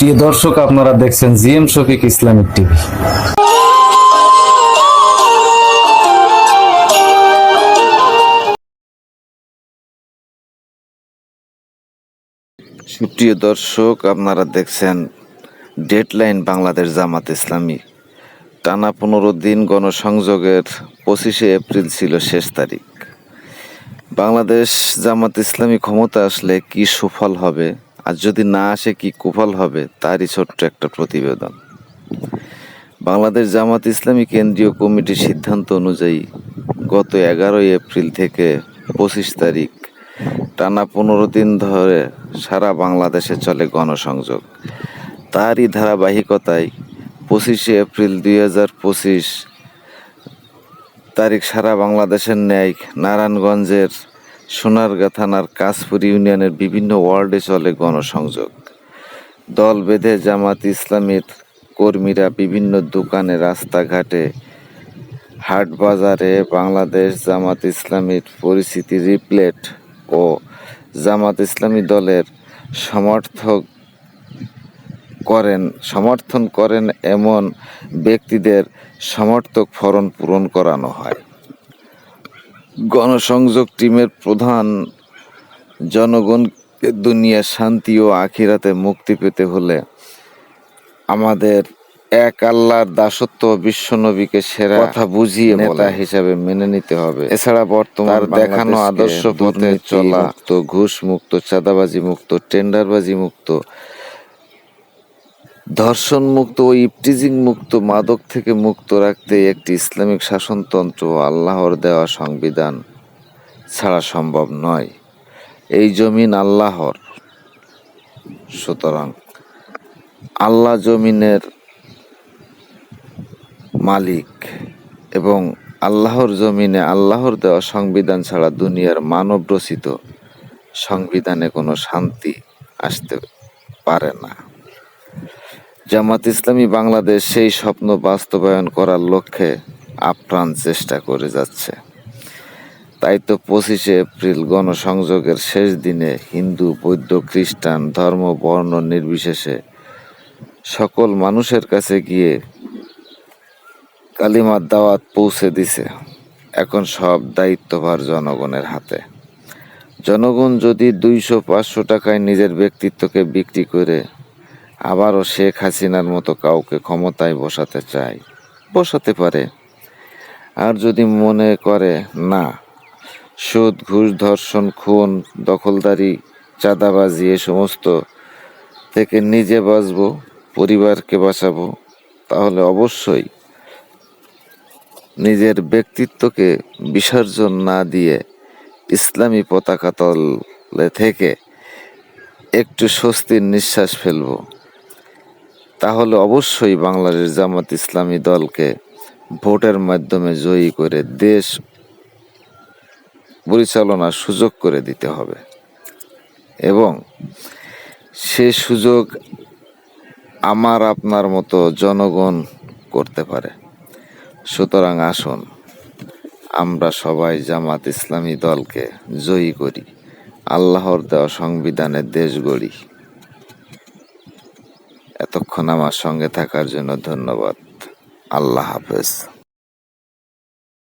প্রিয় দর্শক, আপনারা দেখছেন জিএম শফিক ইসলামিক টিভি। সুপ্রিয় দর্শক, আপনারা দেখছেন ডেডলাইন বাংলাদেশ জামাত ইসলামী। টানা পনেরো দিন গণসংযোগের পঁচিশে এপ্রিল ছিল শেষ তারিখ। বাংলাদেশ জামাত ইসলামী ক্ষমতা আসলে কি সুফল হবে আর যদি না আসে কি কুফল হবে, তারই ছোট্ট একটা প্রতিবেদন। বাংলাদেশ জামাত ইসলামী কেন্দ্রীয় কমিটির সিদ্ধান্ত অনুযায়ী গত এগারোই এপ্রিল থেকে পঁচিশ তারিখ টানা পনেরো দিন ধরে সারা বাংলাদেশে চলে গণসংযোগ। তারই ধারাবাহিকতায় পঁচিশে এপ্রিল দুই হাজার পঁচিশ তারিখ সারা বাংলাদেশের ন্যায় নারায়ণগঞ্জের সোনারগাঁ থানার কাশপুর ইউনিয়নের বিভিন্ন ওয়ার্ডে চলে গণসংযোগ। দল বেঁধে জামাত ইসলামের কর্মীরা বিভিন্ন দোকানে, রাস্তাঘাটে, হাট বাজারে বাংলাদেশ জামাত ইসলামীর পরিস্থিতি রিপ্লেট ও জামাত ইসলামী দলের সমর্থক করেন, সমর্থন করেন এমন ব্যক্তিদের সমর্থক ফরম পূরণ করানো হয়। গণসংযোগ টিমের প্রধান জনগণকে দুনিয়া শান্তি ও আখিরাতে মুক্তি পেতে হলে আমাদের এক আল্লাহর দাসত্ব ও বিশ্বনবীকে সেরা কথা বুঝিয়ে নেতা হিসাবে মেনে নিতে হবে। এছাড়া বর্তমান দেখানো আদর্শ পথে চলা তো ঘুষ মুক্ত চাঁদাবাজি মুক্ত টেন্ডারবাজি মুক্ত ধর্ষণ মুক্ত ও ইপটিজিং মুক্ত মাদক থেকে মুক্ত রাখতে একটি ইসলামিক শাসনতন্ত্র আল্লাহর দেওয়া সংবিধান ছাড়া সম্ভব নয়। এই জমিন আল্লাহর। সুতরাং আল্লাহ জমিনের মালিক এবং আল্লাহর জমিনে আল্লাহর দেওয়া সংবিধান ছাড়া দুনিয়ার মানব রচিত সংবিধানে কোনো শান্তি আসতে পারে না। জামাত ইসলামী বাংলাদেশ সেই স্বপ্ন বাস্তবায়ন করার লক্ষ্যে আপ্রাণ চেষ্টা করে যাচ্ছে। তাই তো পঁচিশে এপ্রিল গণসংযোগের শেষ দিনে হিন্দু, বৌদ্ধ, খ্রিস্টান, ধর্ম, বর্ণ নির্বিশেষে সকল মানুষের কাছে গিয়ে কালিমার দাওয়াত পৌঁছে দিছে। এখন সব দায়িত্বভার জনগণের হাতে। জনগণ যদি দুইশো পাঁচশো টাকায় নিজের ব্যক্তিত্বকে বিক্রি করে আবারও শেখ হাসিনার মতো কাউকে ক্ষমতায় বসাতে চায়। বসাতে পারে। আর যদি মনে করে, না, সুদ, ঘুষ, ধর্ষণ, খুন, দখলদারি, চাঁদাবাজি, এ সমস্ত থেকে নিজে বাঁচবো, পরিবারকে বাঁচাবো, তাহলে অবশ্যই নিজের ব্যক্তিত্বকে বিসর্জন না দিয়ে ইসলামী পতাকা তলে থেকে একটু স্বস্তির নিঃশ্বাস ফেলব। তাহলে অবশ্যই বাংলাদেশ জামাত ইসলামী দলকে ভোটের মাধ্যমে জয়ী করে দেশ পরিচালনার সুযোগ করে দিতে হবে। এবং সে সুযোগ আমার আপনার মতো জনগণ করতে পারে। সুতরাং আসুন, আমরা সবাই জামাত ইসলামী দলকে জয়ী করি। আল্লাহর দেওয়া সংবিধানের দেশ গড়ি। এতক্ষণ আমার সঙ্গে থাকার জন্য ধন্যবাদ। আল্লাহ হাফেজ।